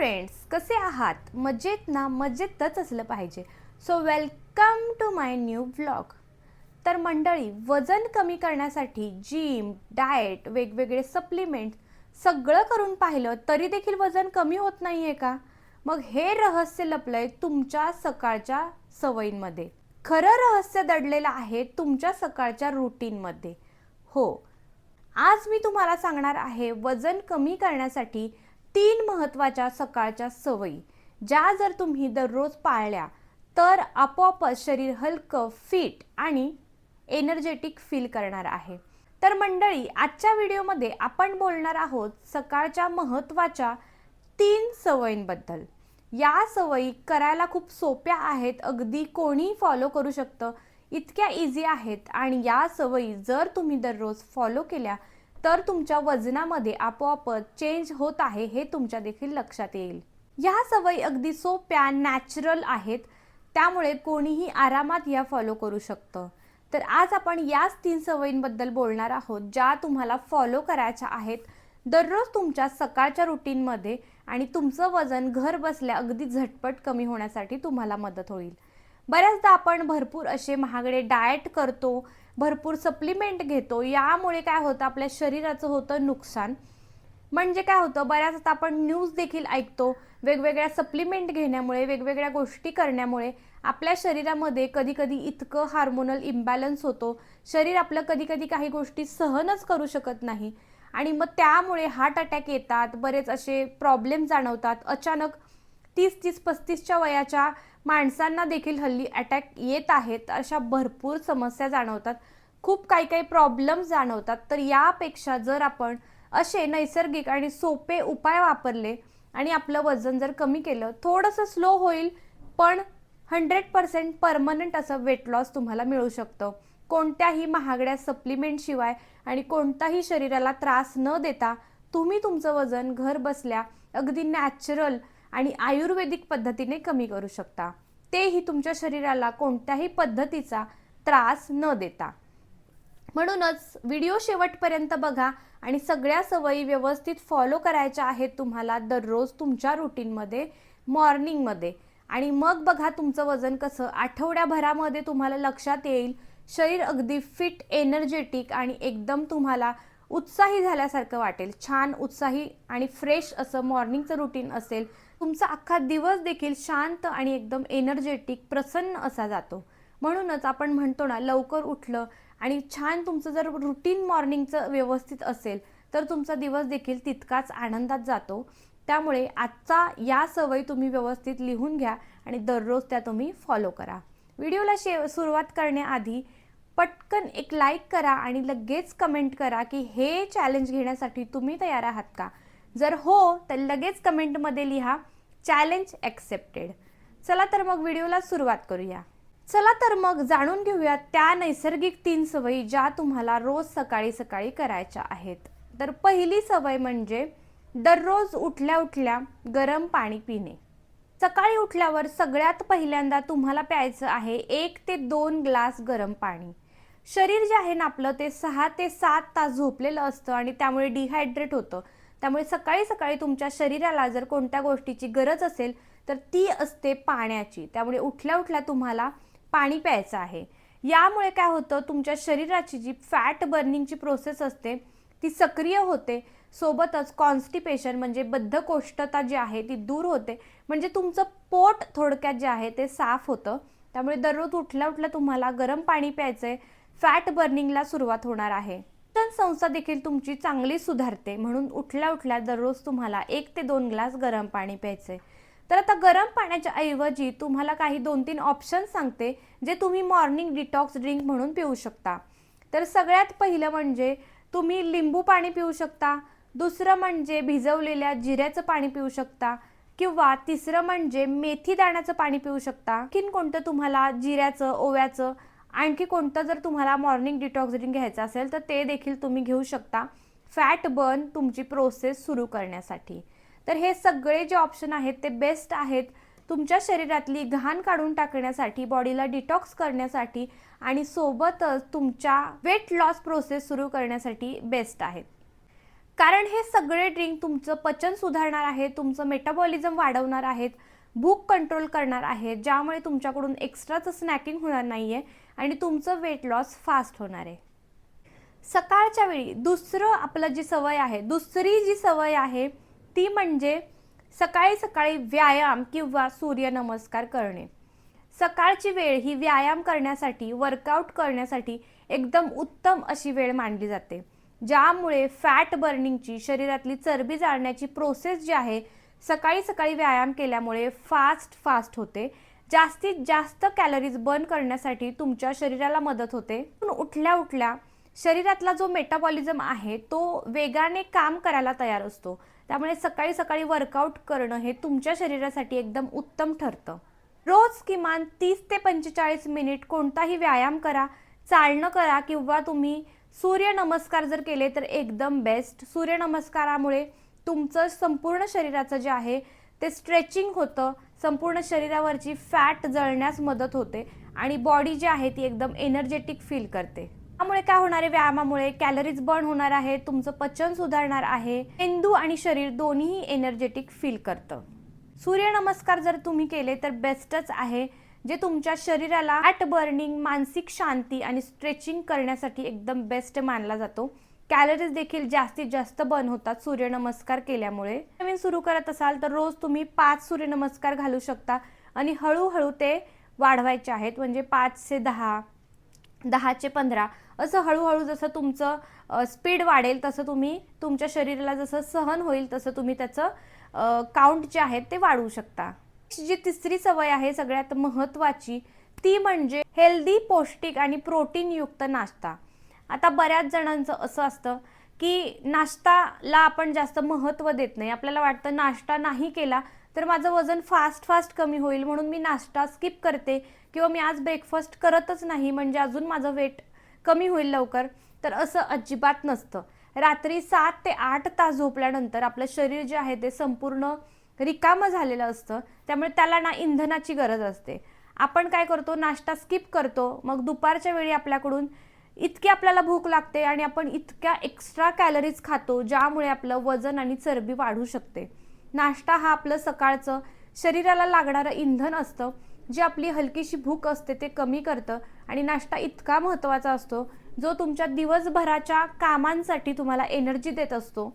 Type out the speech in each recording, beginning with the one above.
Friends कसे आहात? मजेत ना? मजेतच असलं पाहिजे. So welcome to my new blog तर मंडळी वजन कमी करण्यासाठी जिम डाएट वेगवेगळे सप्लिमेंट सगळं करून पाहिलं तरी देखील वजन कमी होत नाही आहे का? मग हे रहस्य लपलं आहे तुमच्या सकाळच्या सवयींमध्ये. खरं रहस्य दडलेलं आहे तुमच्या सकाळच्या रुटीनमध्ये हो. आज मी तुम्हाला सांगणार आहे वजन कमी करण्यासाठी तीन महत्त्वाच्या सकाळच्या सवयी ज्या जर तुम्ही दररोज पाळल्या तर आपोआपच शरीर हलकं फिट आणि एनर्जेटिक फील करणार आहे. तर मंडळी आजच्या व्हिडिओमध्ये आपण बोलणार आहोत सकाळच्या महत्त्वाच्या तीन सवयींबद्दल. या सवयी करायला खूप सोप्या आहेत अगदी कोणी फॉलो करू शकतं इतक्या इझी आहेत. आणि या सवयी जर तुम्ही दररोज फॉलो केल्या तर तुमच्या वजनामध्ये आपोआपच चेंज होत आहे हे तुमच्या देखील लक्षात येईल. ह्या सवयी अगदी सोप्या नॅचरल आहेत. त्यामुळे कोणीही आरामात या फॉलो करू शकतं. तर आज आपण याच तीन सवयींबद्दल बोलणार आहोत ज्या तुम्हाला फॉलो करायच्या आहेत. दररोज तुमच्या सकाळच्या रुटीनमध्ये आणि तुमचं वजन घर बसल्या अगदी झटपट कमी होण्यासाठी तुम्हाला मदत होईल. बऱ्याचदा आपण भरपूर असे महागडे डाएट करतो भरपूर सप्लिमेंट घेतो. यामुळे काय होतं आपल्या शरीराचं होतं नुकसान. म्हणजे काय होतं बऱ्याचदा आपण न्यूज देखील ऐकतो वेगवेगळ्या सप्लिमेंट घेण्यामुळे वेगवेगळ्या गोष्टी करण्यामुळे आपल्या शरीरामध्ये कधीकधी इतकं हार्मोनल इम्बॅलन्स होतो. शरीर आपलं कधीकधी काही गोष्टी सहनच करू शकत नाही. आणि मग त्यामुळे हार्ट अटॅक येतात बरेच असे प्रॉब्लेम जाणवतात. अचानक तीस तीस पस्तीसच्या वयाच्या माणसांना देखील हल्ली अटॅक येत आहेत अशा भरपूर समस्या जाणवतात. खूप काही काही प्रॉब्लेम जाणवतात. तर यापेक्षा जर आपण असे नैसर्गिक आणि सोपे उपाय वापरले आणि आपलं वजन जर कमी केलं थोडंसं स्लो होईल पण हंड्रेड पर्सेंट परमनंट असं वेट लॉस तुम्हाला मिळू शकतं. कोणत्याही महागड्या सप्लिमेंटशिवाय आणि कोणताही शरीराला त्रास न देता तुम्ही तुमचं वजन घर बसल्या अगदी नॅचरल आणि आयुर्वेदिक पद्धतीने कमी करू शकता. तेही तुमच्या शरीराला कोणत्याही पद्धतीचा त्रास न देता. म्हणूनच व्हिडिओ शेवटपर्यंत बघा आणि सगळ्या सवयी व्यवस्थित फॉलो करायच्या आहेत तुम्हाला दररोज तुमच्या रुटीनमध्ये मॉर्निंगमध्ये आणि मग बघा तुमचं वजन कसं. आठवड्याभरामध्ये तुम्हाला लक्षात येईल शरीर अगदी फिट एनर्जेटिक आणि एकदम तुम्हाला उत्साही झाल्यासारखं वाटेल. छान उत्साही आणि फ्रेश असं मॉर्निंगचं रुटीन असेल. तुमचा अख्खा दिवस देखील शांत आणि एकदम एनर्जेटिक प्रसन्न असा जातो. म्हणूनच आपण म्हणतो ना लवकर उठलं आणि छान तुमचं जर रुटीन मॉर्निंगचं व्यवस्थित असेल तर तुमचा दिवस देखील तितकाच आनंदात जातो. त्यामुळे आजचा या सवयी तुम्ही व्यवस्थित लिहून घ्या आणि दररोज त्या तुम्ही फॉलो करा. व्हिडिओला शे सुरुवात करण्याआधी पटकन एक लाईक करा आणि लगेच कमेंट करा की हे चॅलेंज घेण्यासाठी तुम्ही तयार आहात का? जर हो तर लगेच कमेंटमध्ये लिहा चॅलेंज ॲक्सेप्टेड चला तर मग व्हिडिओला सुरुवात करूया. चला तर मग जाणून घेऊया त्या नैसर्गिक तीन सवयी ज्या तुम्हाला रोज सकाळी सकाळी करायच्या आहेत. तर पहिली सवय म्हणजे दररोज उठल्या उठल्या गरम पाणी पिणे. सकाळी उठल्यावर सगळ्यात पहिल्यांदा तुम्हाला प्यायचं आहे एक ते दोन ग्लास गरम पाणी. शरीर जे आहे ना आपलं ते सहा ते सात तास झोपलेलं असतं आणि त्यामुळे डिहायड्रेट होतं. त्यामुळे सकाळी सकाळी तुमच्या शरीराला जर कोणत्या गोष्टीची गरज असेल तर ती असते पाण्याची. त्यामुळे उठल्या उठल्या तुम्हाला पाणी प्यायचं आहे. यामुळे काय होतं तुमच्या शरीराची जी फॅट बर्निंगची प्रोसेस असते ती सक्रिय होते. सोबतच कॉन्स्टिपेशन म्हणजे बद्धकोष्ठता जी आहे ती दूर होते. म्हणजे तुमचं पोट थोडक्यात जे आहे ते साफ होतं. त्यामुळे दररोज उठल्या उठल्या तुम्हाला गरम पाणी प्यायचं आहे फॅट बर्निंगला सुरुवात होणार आहे. पचन संस्था देखील तुमची चांगली सुधारते. म्हणून उठल्या उठल्या दररोज तुम्हाला एक ते दोन ग्लास गरम पाणी प्यायचे तर आता गरम पाण्याच्या ऐवजी तुम्हाला काही दोन तीन ऑप्शन सांगते जे तुम्ही मॉर्निंग डिटॉक्स ड्रिंक म्हणून पिऊ शकता. तर सगळ्यात पहिलं म्हणजे तुम्ही लिंबू पाणी पिऊ शकता. दुसरं म्हणजे भिजवलेल्या जिऱ्याचं पाणी पिऊ शकता. किंवा तिसरं म्हणजे मेथी दाण्याचं पाणी पिऊ शकता. किन कोणतं तुम्हाला जिऱ्याचं ओव्याचं आणखी कोणतं जर तुम्हाला मॉर्निंग डिटॉक्स ड्रिंक घ्यायचं असेल तर ते देखील तुम्ही घेऊ शकता. फॅट बर्न तुमची प्रोसेस सुरू करण्यासाठी. तर हे सगळे जे ऑप्शन आहेत ते बेस्ट आहेत. तुमच्या शरीरातली घाण काढून टाकण्यासाठी बॉडीला डिटॉक्स करण्यासाठी आणि सोबतच तुमच्या वेट लॉस प्रोसेस सुरू करण्यासाठी बेस्ट आहेत. कारण हे सगळे ड्रिंक तुमचं पचन सुधारणार आहे तुमचं मेटाबॉलिझम वाढवणार आहेत. भूक कंट्रोल करणार आहे ज्यामुळे तुमच्याकडून एक्स्ट्राचं स्नॅकिंग होणार नाही आहे आणि तुमचं वेट लॉस फास्ट होणार आहे. सकाळच्या वेळी दुसरं आपलं जी सवय आहे दुसरी जी सवय आहे ती म्हणजे सकाळी सकाळी व्यायाम किंवा सूर्यनमस्कार करणे. सकाळची वेळ ही व्यायाम करण्यासाठी वर्कआउट करण्यासाठी एकदम उत्तम अशी वेळ मानली जाते. ज्यामुळे फॅट बर्निंगची शरीरातली चरबी जाळण्याची प्रोसेस जी आहे सकाळी सकाळी व्यायाम केल्यामुळे फास्ट फास्ट होते. जास्तीत जास्त कॅलरीज बर्न करण्यासाठी तुमच्या शरीराला मदत होते. पण उठल्या उठल्या शरीरातला जो मेटाबॉलिझम आहे तो वेगाने काम करायला तयार असतो. त्यामुळे सकाळी सकाळी वर्कआउट करणं हे तुमच्या शरीरासाठी एकदम उत्तम ठरतं. रोज किमान तीस ते पंचेचाळीस मिनिट कोणताही व्यायाम करा चालणं करा किंवा तुम्ही सूर्यनमस्कार जर केले तर एकदम बेस्ट सूर्यनमस्कारामुळे तुमचं संपूर्ण शरीराचं जे आहे ते स्ट्रेचिंग होतं. संपूर्ण शरीरावरची फॅट जळण्यास मदत होते आणि बॉडी जी आहे ती एकदम एनर्जेटिक फील करते. त्यामुळे काय होणार आहे? व्यायामामुळे कॅलरीज बर्न होणार आहे तुमचं पचन सुधारणार आहे. मेंदू आणि शरीर दोन्हीही एनर्जेटिक फील करतं. सूर्यनमस्कार जर तुम्ही केले तर बेस्टच आहे जे तुमच्या शरीराला ॲट बर्निंग मानसिक शांती आणि स्ट्रेचिंग करण्यासाठी एकदम बेस्ट मानला जातो. कॅलरीज देखील जास्तीत जास्त बर्न होतात सूर्यनमस्कार केल्यामुळे. नवीन सुरू करत असाल तर रोज तुम्ही पाच सूर्यनमस्कार घालू शकता आणि हळूहळू ते वाढवायचे आहेत म्हणजे पाचशे दहा दहाचे पंधरा. असं हळूहळू जसं तुमचं स्पीड वाढेल तसं तुम्ही तुमच्या शरीराला जसं सहन होईल तसं तुम्ही त्याचं काउंट जे आहे ते वाढवू शकता. जी तिसरी सवय आहे सगळ्यात महत्त्वाची ती म्हणजे हेल्दी पौष्टिक आणि प्रोटीनयुक्त नाश्ता. आता बऱ्याच जणांचं असं असतं की नाश्ताला आपण जास्त महत्त्व देत नाही. आपल्याला वाटतं नाश्ता नाही केला तर माझं वजन फास्ट फास्ट कमी होईल म्हणून मी नाश्ता स्किप करते किंवा मी आज ब्रेकफास्ट करतच नाही म्हणजे अजून माझं वेट कमी होईल लवकर. तर असं अजिबात नसतं. रात्री सात ते आठ तास झोपल्यानंतर आपलं शरीर जे आहे ते संपूर्ण रिकामं झालेलं असतं. त्यामुळे त्याला ना इंधनाची गरज असते. आपण काय करतो? नाश्ता स्किप करतो. मग दुपारच्या वेळी आपल्याकडून इतकी आपल्याला भूक लागते आणि आपण इतक्या एक्स्ट्रा कॅलरीज खातो ज्यामुळे आपलं वजन आणि चरबी वाढू शकते. नाश्ता हा आपलं सकाळचं शरीराला लागणारं इंधन असतं जी आपली हलकीशी भूक असते ते कमी करतं आणि नाश्ता इतका महत्त्वाचा असतो जो तुमच्या दिवसभराच्या कामांसाठी तुम्हाला एनर्जी देत असतो.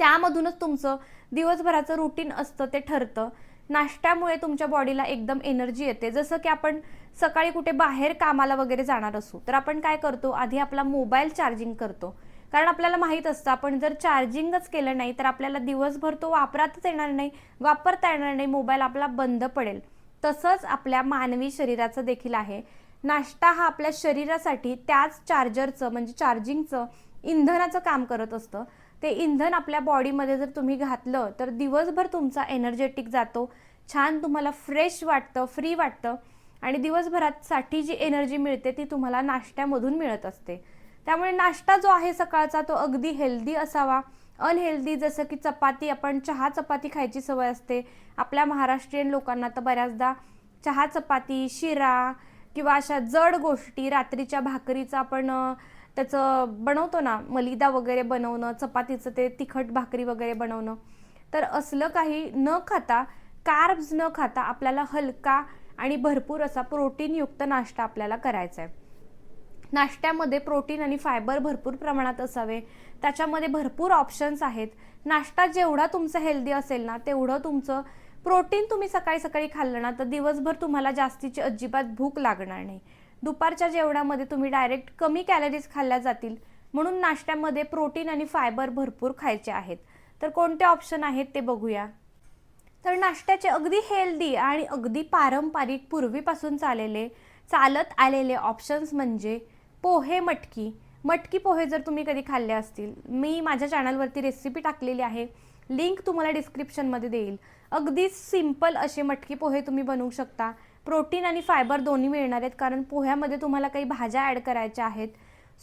त्यामधूनच तुमचं दिवसभराचं रुटीन असतं ते ठरतं. नाश्त्यामुळे तुमच्या बॉडीला एकदम एनर्जी येते. जसं की आपण सकाळी कुठे बाहेर कामाला वगैरे जाणार असू तर आपण काय करतो? आधी आपला मोबाईल चार्जिंग करतो. कारण आपल्याला माहीत असतं आपण जर चार्जिंगच केलं नाही तर आपल्याला दिवसभर तो वापरातच येणार नाही वापरता येणार नाही मोबाईल आपला बंद पडेल. तसंच आपल्या मानवी शरीराचं देखील आहे. नाश्ता हा आपल्या शरीरासाठी त्याच चार्जरचं म्हणजे चार्जिंगचं इंधनाचं काम करत असतं. ते इंधन आपल्या बॉडीमध्ये जर तुम्ही घातलं तर दिवसभर तुमचा एनर्जेटिक जातो. छान तुम्हाला फ्रेश वाटतं फ्री वाटतं. आणि दिवसभरात साठी जी एनर्जी मिळते ती तुम्हाला नाश्त्यामधून मिळत असते. त्यामुळे नाश्ता जो आहे सकाळचा तो अगदी हेल्दी असावा. अनहेल्दी जसं की चपाती आपण चहा चपाती खायची सवय असते. आपल्या महाराष्ट्रीयन लोकांना तर बऱ्याचदा चहा चपाती शिरा किंवा अशा जड गोष्टी रात्रीच्या भाकरीचं आपण त्याचं बनवतो ना मलिदा वगैरे बनवणं चपातीचं ते तिखट भाकरी वगैरे बनवणं. तर असलं काही न खाता कार्ब्स न खाता आपल्याला हलका आणि भरपूर असा प्रोटीनयुक्त नाश्ता आपल्याला करायचा आहे. नाश्त्यामध्ये प्रोटीन आणि फायबर भरपूर प्रमाणात असावे. त्याच्यामध्ये भरपूर ऑप्शन्स आहेत. नाश्ता जेवढा तुमचं हेल्दी असेल ना तेवढं तुमचं प्रोटीन तुम्ही सकाळी सकाळी खाल्लं ना तर दिवसभर तुम्हाला जास्तीची अजिबात भूक लागणार नाही. दुपारच्या जेवणामध्ये तुम्ही डायरेक्ट कमी कॅलरीज खाल्ल्या जातील. म्हणून नाश्त्यामध्ये प्रोटीन आणि फायबर भरपूर खायचे आहेत. तर कोणते ऑप्शन आहेत ते बघूया. तर नाश्त्याचे अगदी हेल्दी आणि अगदी पारंपरिक पूर्वीपासून चाललेले चालत आलेले ऑप्शन्स म्हणजे पोहे मटकी. मटकी पोहे जर तुम्ही कधी खाल्ले असतील मी माझ्या चॅनलवरती रेसिपी टाकलेली आहे. लिंक तुम्हाला डिस्क्रिप्शनमध्ये देईल. अगदी सिंपल असे मटकी पोहे तुम्ही बनवू शकता. प्रोटीन आणि फायबर दोन्ही मिळणार आहेत कारण पोह्यामध्ये तुम्हाला काही भाज्या ॲड करायच्या आहेत.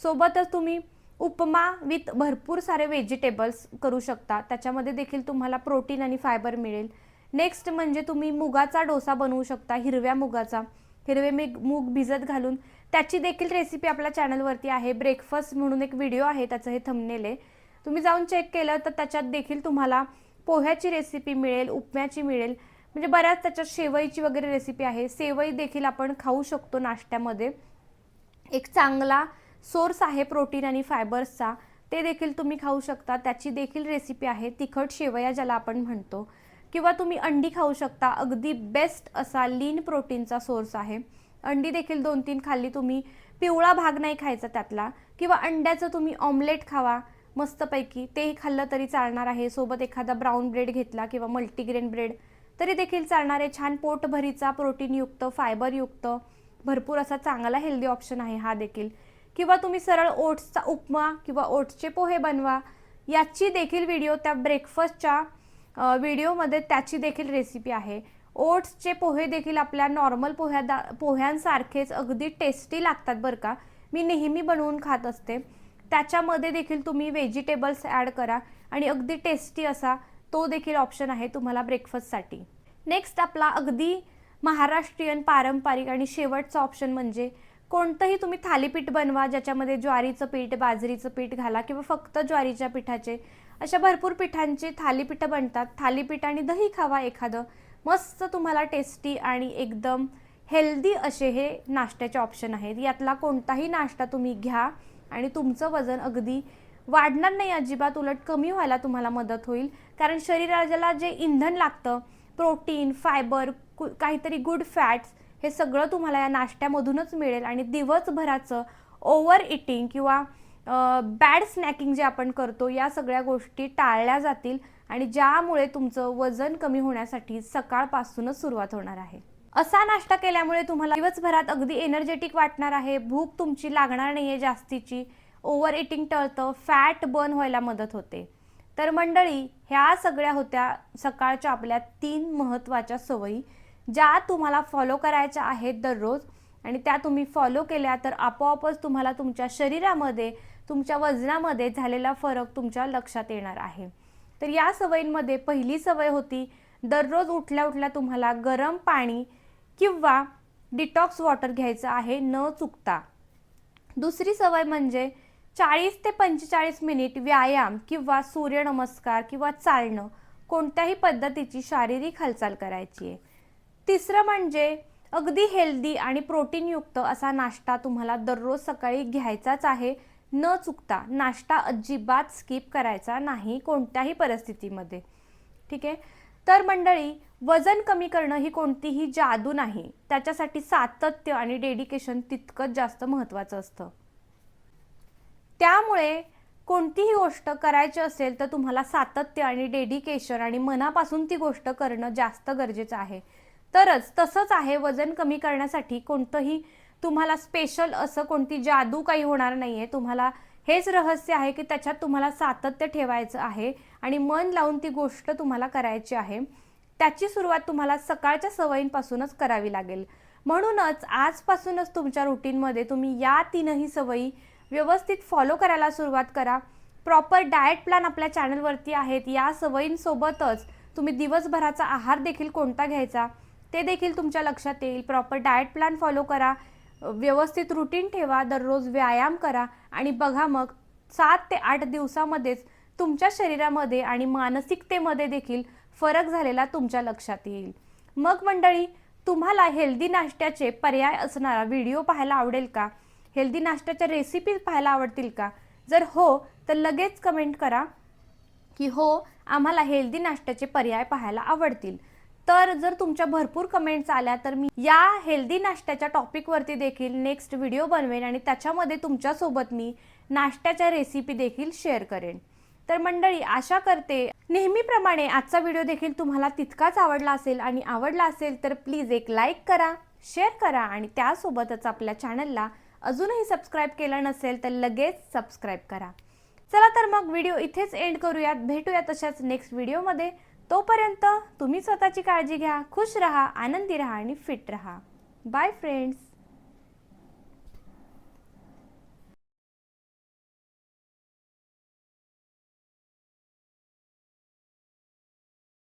सोबतच तुम्ही उपमा विथ भरपूर सारे व्हेजिटेबल्स करू शकता. त्याच्यामध्ये देखील तुम्हाला प्रोटीन आणि फायबर मिळेल. नेक्स्ट म्हणजे तुम्ही मुगाचा डोसा बनवू शकता हिरव्या मुगाचा. हिरवे मीग मूग भिजत घालून त्याची देखील रेसिपी आपल्या चॅनलवरती आहे. ब्रेकफास्ट म्हणून एक व्हिडिओ आहे त्याचं हे थंबनेल आहे. तुम्ही जाऊन चेक केलं तर त्याच्यात देखील तुम्हाला पोह्याची रेसिपी मिळेल उपम्याची मिळेल. म्हणजे बऱ्याच त्याच्यात शेवईची वगैरे रेसिपी आहे. सेवई देखील आपण खाऊ शकतो नाश्त्यामध्ये. एक चांगला सोर्स आहे प्रोटीन आणि फायबर्सचा ते देखील तुम्ही खाऊ शकता. त्याची देखील रेसिपी आहे तिखट शेवया ज्याला आपण म्हणतो. किंवा तुम्ही अंडी खाऊ शकता. अगदी बेस्ट असा लीन प्रोटीनचा सोर्स आहे. अंडी देखील दोन तीन खाल्ली तुम्ही. पिवळा भाग नाही खायचा त्यातला. किंवा अंड्याचं तुम्ही ऑमलेट खावा. मस्तपैकी. तेही खाल्लं तरी चालणार आहे. सोबत एखादा ब्राऊन ब्रेड घेतला किंवा मल्टीग्रेन ब्रेड तरी देखील चालणार आहे. छान पोटभरीचा प्रोटीनयुक्त फायबरयुक्त भरपूर असा चांगला हेल्दी ऑप्शन आहे हा देखील. किंवा तुम्ही सरळ ओट्सचा उपमा किंवा ओट्सचे पोहे बनवा. याची देखील व्हिडिओ त्या ब्रेकफास्टच्या व्हिडिओमध्ये त्याची देखील रेसिपी आहे. ओट्सचे पोहे देखील आपल्या नॉर्मल पोह्या दा पोह्यांसारखेच अगदी टेस्टी लागतात बरं का. मी नेहमी बनवून खात असते. त्याच्यामध्ये देखील तुम्ही व्हेजिटेबल्स ॲड करा आणि अगदी टेस्टी असा तो देखील ऑप्शन आहे तुम्हाला ब्रेकफास्टसाठी नेक्स्ट आपला अगदी महाराष्ट्रीयन पारंपरिक आणि शेवटचा ऑप्शन म्हणजे कोणतंही तुम्ही थालीपीठ बनवा ज्याच्यामध्ये ज्वारीचं पीठ बाजरीचं पीठ घाला किंवा फक्त ज्वारीच्या पिठाचे अशा भरपूर पिठांची थालीपीठं बनतात. थालीपीठ आणि दही खावा एखादं मस्त तुम्हाला टेस्टी आणि एकदम हेल्दी असे हे नाश्त्याचे ऑप्शन आहेत. यातला कोणताही नाश्ता तुम्ही घ्या आणि तुमचं वजन अगदी वाढणार नाही अजिबात उलट कमी व्हायला तुम्हाला मदत होईल. कारण शरीराला जे इंधन लागतं प्रोटीन फायबर कु काहीतरी गुड फॅट्स हे सगळं तुम्हाला या नाश्त्यामधूनच मिळेल. आणि दिवसभराचं ओव्हर इटिंग किंवा बॅड स्नॅकिंग जे आपण करतो या सगळ्या गोष्टी टाळल्या जातील आणि ज्यामुळे तुमचं वजन कमी होण्यासाठी सकाळपासूनच सुरुवात होणार आहे. असा नाश्ता केल्यामुळे तुम्हाला दिवसभरात अगदी एनर्जेटिक वाटणार आहे. भूक तुमची लागणार नाही आहे जास्तीची. ओव्हर इटिंग टळतं. फॅट बर्न व्हायला मदत होते. तर मंडळी ह्या सगळ्या होत्या सकाळच्या आपल्या तीन महत्त्वाच्या सवयी ज्या तुम्हाला फॉलो करायच्या आहेत दररोज. आणि त्या तुम्ही फॉलो केल्या तर आपोआपच तुम्हाला तुमच्या शरीरामध्ये तुमच्या वजनामध्ये झालेला फरक तुमच्या लक्षात येणार आहे. तर या सवयींमध्ये पहिली सवय होती दररोज उठल्या उठल्या तुम्हाला गरम पाणी किंवा डिटॉक्स वॉटर घ्यायचं आहे न चुकता. दुसरी सवय म्हणजे चाळीस ते पंचेचाळीस मिनिट व्यायाम किंवा सूर्यनमस्कार किंवा चालणं कोणत्याही पद्धतीची शारीरिक हालचाल करायची आहे. तिसरं म्हणजे अगदी हेल्दी आणि प्रोटीनयुक्त असा नाश्ता तुम्हाला दररोज सकाळी घ्यायचाच आहे न चुकता नाश्ता अजिबात स्किप करायचा नाही कोणत्याही परिस्थितीमध्ये. ठीक आहे? तर मंडळी वजन कमी करणं ही कोणतीही जादू नाही. त्याच्यासाठी सातत्य आणि डेडिकेशन तितकंच जास्त महत्त्वाचं असतं. त्यामुळे कोणतीही गोष्ट करायची असेल तर तुम्हाला सातत्य आणि डेडिकेशन आणि मनापासून ती गोष्ट करणं जास्त गरजेचं आहे. तरच तसंच आहे वजन कमी करण्यासाठी कोणतंही तुम्हाला स्पेशल असं कोणती जादू काही होणार नाही आहे तुम्हाला हेच रहस्य आहे की त्याच्यात तुम्हाला सातत्य ठेवायचं आहे आणि मन लावून ती गोष्ट तुम्हाला करायची आहे. त्याची सुरुवात तुम्हाला सकाळच्या सवयींपासूनच करावी लागेल. म्हणूनच आजपासूनच तुमच्या रुटीनमध्ये तुम्ही या तीनही सवयी व्यवस्थित फॉलो करायला सुरुवात करा. प्रॉपर डाएट प्लॅन आपल्या चॅनलवरती आहेत. या सवयींसोबतच तुम्ही दिवसभराचा आहार देखील कोणता घ्यायचा ते देखील तुमच्या लक्षात येईल. प्रॉपर डाएट प्लॅन फॉलो करा. व्यवस्थित रुटीन ठेवा दररोज व्यायाम करा आणि बघा मग सात ते आठ दिवसामध्येच तुमच्या शरीरामध्ये आणि मानसिकतेमध्ये देखील फरक झालेला तुमच्या लक्षात येईल. मग मंडळी तुम्हाला हेल्दी नाश्त्याचे पर्याय असणारा व्हिडिओ पाहायला आवडेल का? हेल्दी नाश्त्याच्या रेसिपी पाहायला आवडतील का? जर हो तर लगेच कमेंट करा की हो आम्हाला हेल्दी नाश्त्याचे पर्याय पाहायला आवडतील. तर जर तुमच्या भरपूर कमेंट्स आल्या तर मी या हेल्दी नाश्त्याच्या टॉपिकवरती देखील नेक्स्ट व्हिडिओ बनवेन आणि त्याच्यामध्ये तुमच्यासोबत मी नाश्त्याच्या रेसिपी देखील शेअर करेन. तर मंडळी आशा करते नेहमीप्रमाणे आजचा व्हिडिओ देखील तुम्हाला तितकाच आवडला असेल आणि आवडला असेल तर प्लीज एक लाईक करा शेअर करा आणि त्यासोबतच आपल्या चॅनलला अजूनही सबस्क्राईब केलं नसेल तर लगेच सबस्क्राईब करा. चला तर मग व्हिडिओ इथेच एंड करूयात. भेटूया तशाच नेक्स्ट व्हिडिओमध्ये तोपर्यंत तुम्ही स्वतःची काळजी घ्या खुश रहा आनंदी रहा आणि फिट रहा. Bye friends